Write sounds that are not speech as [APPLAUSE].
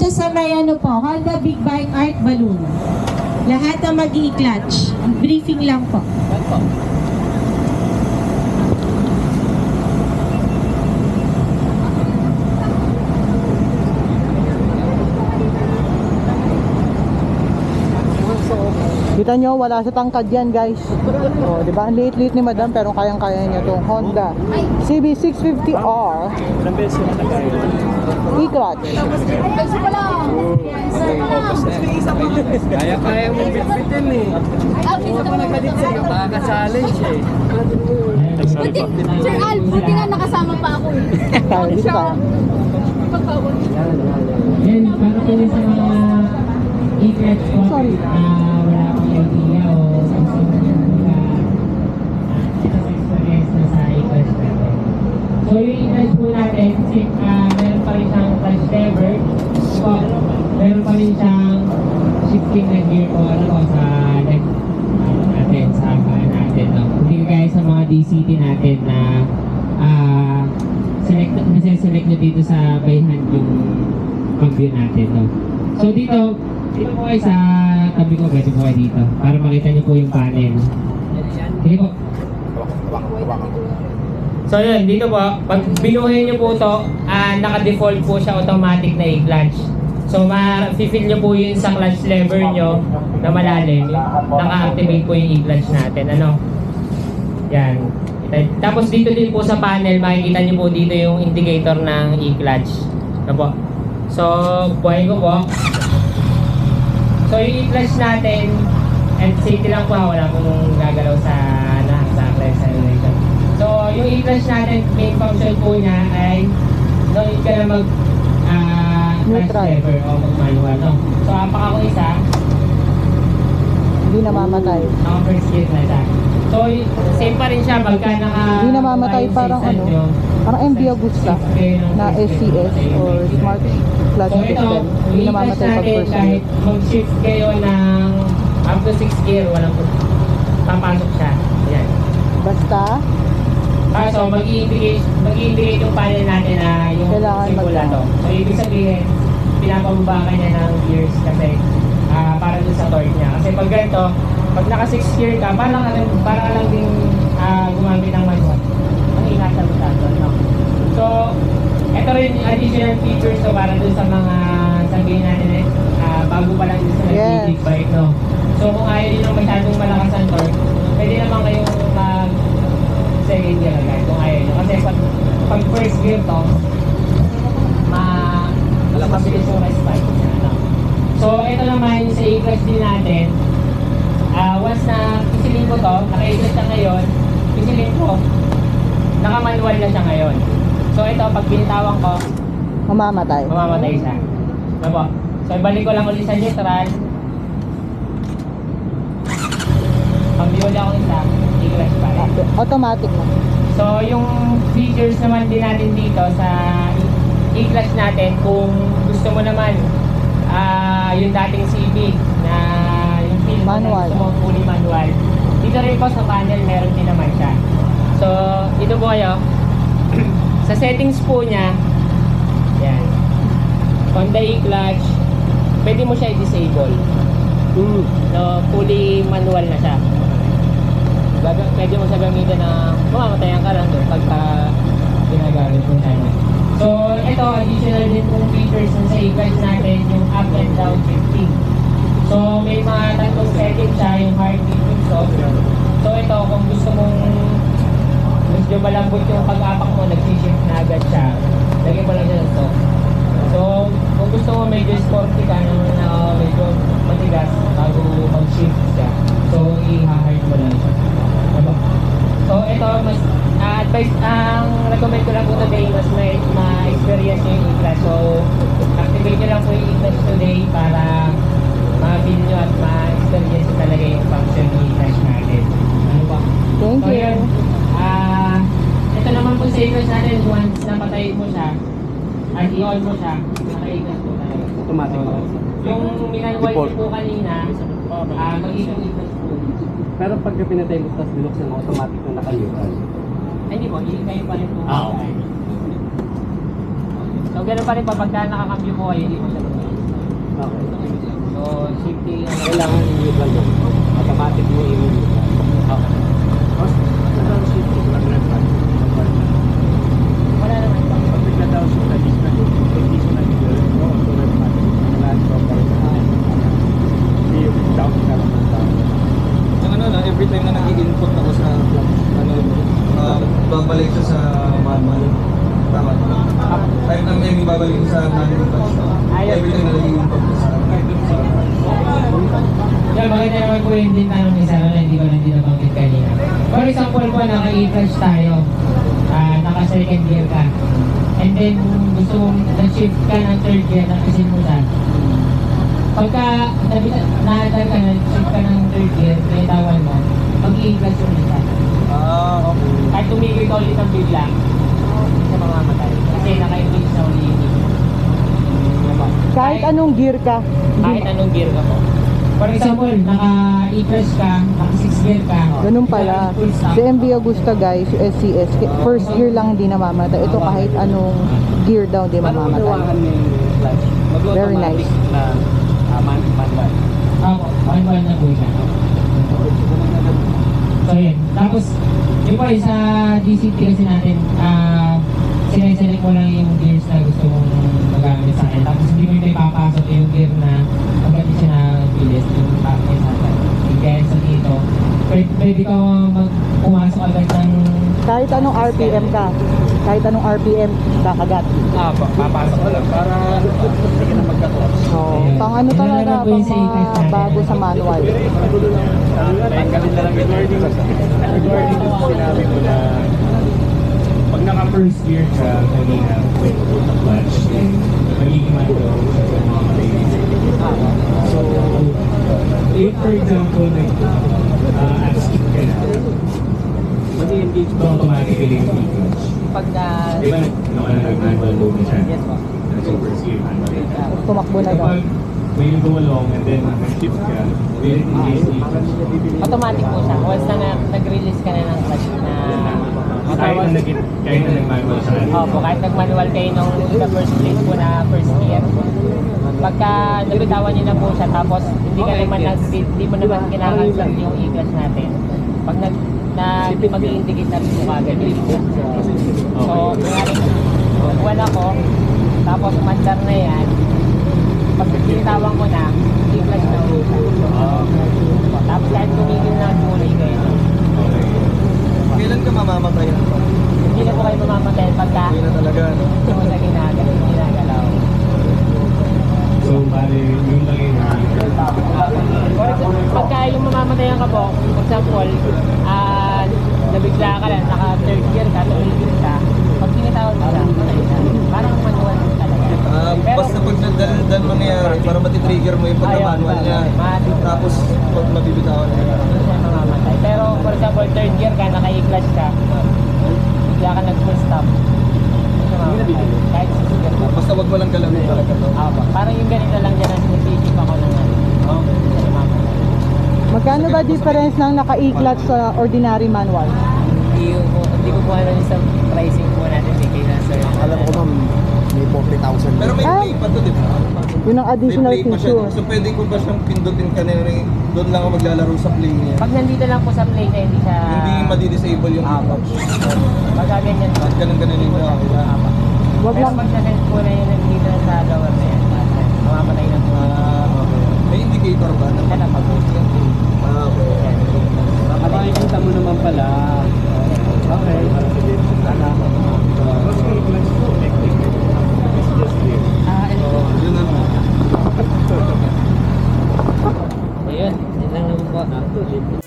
dito sa may ano po, Honda Big Bike Art Balloon. Lahat na mag clutch Briefing lang po. Kita nyo, wala sa tangkad yan guys. O, di ba? Ang liit-liit ni madam pero kayang-kaya niya itong Honda CB650R Ilang beses yung nagkayo? e-clutch. Kaya-kaya mo bitbitin eh. Ano pa nagkadit sa'yo? Nakaka-challenge eh. Buti, Sir Al, buti nga nakasama pa ako eh. Dito tayo. Pagkawal. Yan, para po yun sa mga e-threads po Sorry. na wala akong idea o gusto mo nyo mga ito sa experience na sa e-threads natin. So yung e-threads po natin, kasi ah, meron pa rin siyang clutch lever, po, meron pa rin siyang shifting na ano po sa leg ano natin, sa paa natin. No? Hindi kaya sa mga DCT natin na ah select, kasi select nyo dito sa by hand yung pag-view natin. No? So dito, dito po kayo sa tabi ko, pwede po kayo dito para makita nyo po yung panel. Sige po. So yun, dito po, pag binuhay nyo po ito, ah, naka-default po siya automatic na i-clutch. So ma-feel nyo po yun sa clutch lever nyo na malalim, naka-activate po yung i-clutch natin. Ano? Yan. Tapos dito din po sa panel, makikita nyo po dito yung indicator ng e-clutch. Ano po? So, buhay ko po. So yung e-clutch natin, and safety lang po, wala po nung gagalaw sa, na, sa clutch acceleration. So yung e-clutch natin, main function po niya ay no need ka na mag clutch Neutral. lever o mag-manual. No? So apak ako isa, Hindi namamatay. first gear na siya. So same pa rin siya pagka naka Hindi namamatay, parang ano. Parang MV Agusta na SCS or Smart Clutch So ito, System. Hindi namamatay pag first kahit mag-shift kayo ng up to 6 gear, walang papasok siya. Ayan. Basta, Kaso, mag-i-indicate, mag-i-indicate yung panel natin na yung Kailangan simula mag- to. So, ibig sabihin, pinapababa ka niya ng gears kasi ah, para dun sa torque niya. Kasi pag ganito, pag naka 6 gear ka, parang ka lang, parang ka lang din ah, gumamit ng manual. Ang inasa mo no? So, ito rin yung additional features to para dun sa mga sabihin natin eh, ah, bago pa lang dun sa Yes. nag-big bike, no? So, kung ayaw din ng masyadong malakas ang torque, pwede naman kayong mag second gear agad kung ayaw nyo. Kasi pag, pag first gear to, mabilis yung respite niya. Ano? So, ito naman sa e-clutch din natin. Ah, once na pisilin ko to, naka-e-clutch siya ngayon, pisilin ko, naka-manual na siya ngayon. So, ito, pag binitawan ko, mamamatay. mamamatay siya. Ano po? So, ibalik ko lang ulit sa neutral. Pag biwala ako isa, e-clutch pa. Automatic na. So, yung features naman din natin dito sa e-clutch natin, kung gusto mo naman, ah yung dating CB na yung na Manual. gusto mo fully manual, dito rin po sa panel meron din naman siya. So, dito po kayo, [CLEARS THROAT] sa settings po niya, yan, Honda e-clutch, pwede mo siya i-disable. Mm. No, fully manual na siya. Pwede mo siya gamitin na mamamatayan ka lang doon pagka ginagamit mo tayo. So, ito, additional din pong features sa e-bike natin, yung up and down shifting. So, may mga tatlong settings siya, yung heartbeat, yung soft. So, ito, kung gusto mong medyo malambot yung pag-apak mo, nag-shift na agad siya, lagyan mo lang siya ng. So, kung gusto mo medyo sporty ka na na medyo matigas bago mag-shift siya, so i-hard mo lang siya. Diba? So, ito, mas advice, ang recommend ko lang po today, mas may ma-experience nyo yung e-class. So, activate nyo lang po yung e-class today para ma-feel nyo at ma-experience nyo talaga yung function ng e-class natin. Ano ba? Thank So, you. yun. Ah, ito naman po sa e-class natin, once napatay mo siya, at i-on mo siya, naka-e-class po tayo. Automatic pa. Yung Default. po kanina, ah, mag-i-class po. Pero pagka pinatay mo, tapos binuksan mo, automatic na naka-neutral. Ay, hindi po, hindi kayo pa rin po. Ah, okay. So, ganun pa rin po, pagka nakakambyo po kayo, hindi mo siya So, safety, Kailangan i-neutral. Automatic mo i-neutral. okay. Tapos, ano safety? Walang red flag. Wala naman po. Pag bigla daw siya na is na hindi siya na neutral. Oo, so red flag. Wala siya pa rin. Hindi yung down ka lang ng down. Yung ano na, every time na nag-i-input ako sa ano, uh, babalik siya sa manual. Tama. Kahit na may babalik sa manual batch. Ayun. Every time na nag-i-input ko sa Yan, maganda naman po yung din tanong ni Sarah na hindi ko lang din nabanggit kanina. For example po, naka-e-touch tayo. Ah, naka-second gear ka. And then, gusto mong nag-shift ka ng third gear, nakasin mo sa Pagka nahatal ka na, shift ka ng third gear, pinatawan mo, mag-i-clutch yung isa. Ah, okay. Kahit tumigil ka ulit ng bigla, hindi ka mamamatay. Kasi naka-engage na ulit. Kahit anong gear ka. Kahit anong gear ka po. For example, naka-e-clutch ka, naka-6 gear ka. Ganun pala. stop. Si MV Augusta guys, SCS, first gear lang hindi namamatay. Ito kahit anong gear daw hindi Paano mamamatay. clutch? Very Mag-automatic nice. na ah, man manual. Ako, one-one na po siya. So yun. Tapos, yun po, sa DCT kasi natin, ah, sineselect mo lang yung gears na gusto mong magamit sa akin. Tapos hindi mo yung ipapasok yung gear na pagdating siya na bilis, yung packet sa akin. Kaya sa dito, pwede, pwede ka mag pumasok agad ng Kahit anong RPM ka. Kahit anong RPM kakagat. Ah, pa- papasok ko lang para hindi ka na magka-clutch. Oh, pang ano talaga, pang sa mga bago sa manual. Tanggalin na lang. Yung wording ko sinabi mo na pag naka-first gear ka kanina, when you put the clutch, magiging manual sa mga ladies. So, if for example, nag uh, at skip ka na, mag-engage ba automatically yung pag na... Di ba, nung ano, nag-manual mode na siya? Yes po. Tumakbo na daw. When you go along and then nag-shift ka, will it engage the e-clutch? Automatic po siya. Once na, na nag-release ka na ng clutch na Kahit na nag kahit na nag-manual kanila. Opo, kahit nag-manual kayo nung sa first place po na first gear. Pagka nabitawan niyo na po siya, tapos hindi ka naman, nag, hindi mo naman kinakansel yung e-clutch natin. Pag nag, na mag-i-indicate na rin po kagad yung. So, kunwari, buwan ako, tapos mandar na yan, pag tinitawan ko na, e-clutch na ulit siya. Tapos kahit tumigil na kulay kayo, Kailan ka mamamatay? hindi na po kayo mamamatay pagka Hindi na talaga, no? hindi mo na ginagalaw. ginagalaw. So, bali, yung lang yung Pagka yung mamamatayan ka po, for example, ah, nabigla ka lang, naka third gear ka, tumigil ka, pag tinitawag mo siya, patay siya. Parang manual talaga. Ah, nagdal mangyayari, para matitrigger mo yung pagka-manual niya. Tapos, pag mabibitawan na yan. Hindi siya mamamatay. Pero for example, third gear ka, naka-i-clutch ka, bigla ka nag-full stop, hindi mamamatay. Kahit gear ka. Basta wag mo lang galawin talaga to. Apo. Parang yung ganito lang dyan, ang sinisip ako ng ano. Namamatay. Magkano ba difference ng naka-e-clutch sa ordinary manual? Hindi ko, hindi ko po ng additional play feature. So pwede ko ba siyang pindutin kanina? Doon lang ako maglalaro sa play niya. Pag nandito lang po sa play na hindi siya... Hindi madi-disable yung Apo. Pagka ganyan po. At ganun-ganun yung tao. Diba? Huwag lang. Pag na-send po na yun nandito na sa lower na yan. Mamamatay na po. Ah, okay. May indicator ba? Ano na pag-post yan? Ah, okay. Makikita mo naman pala. Okay. Sana. Okay. Ah, uh, yun naman. Cuci.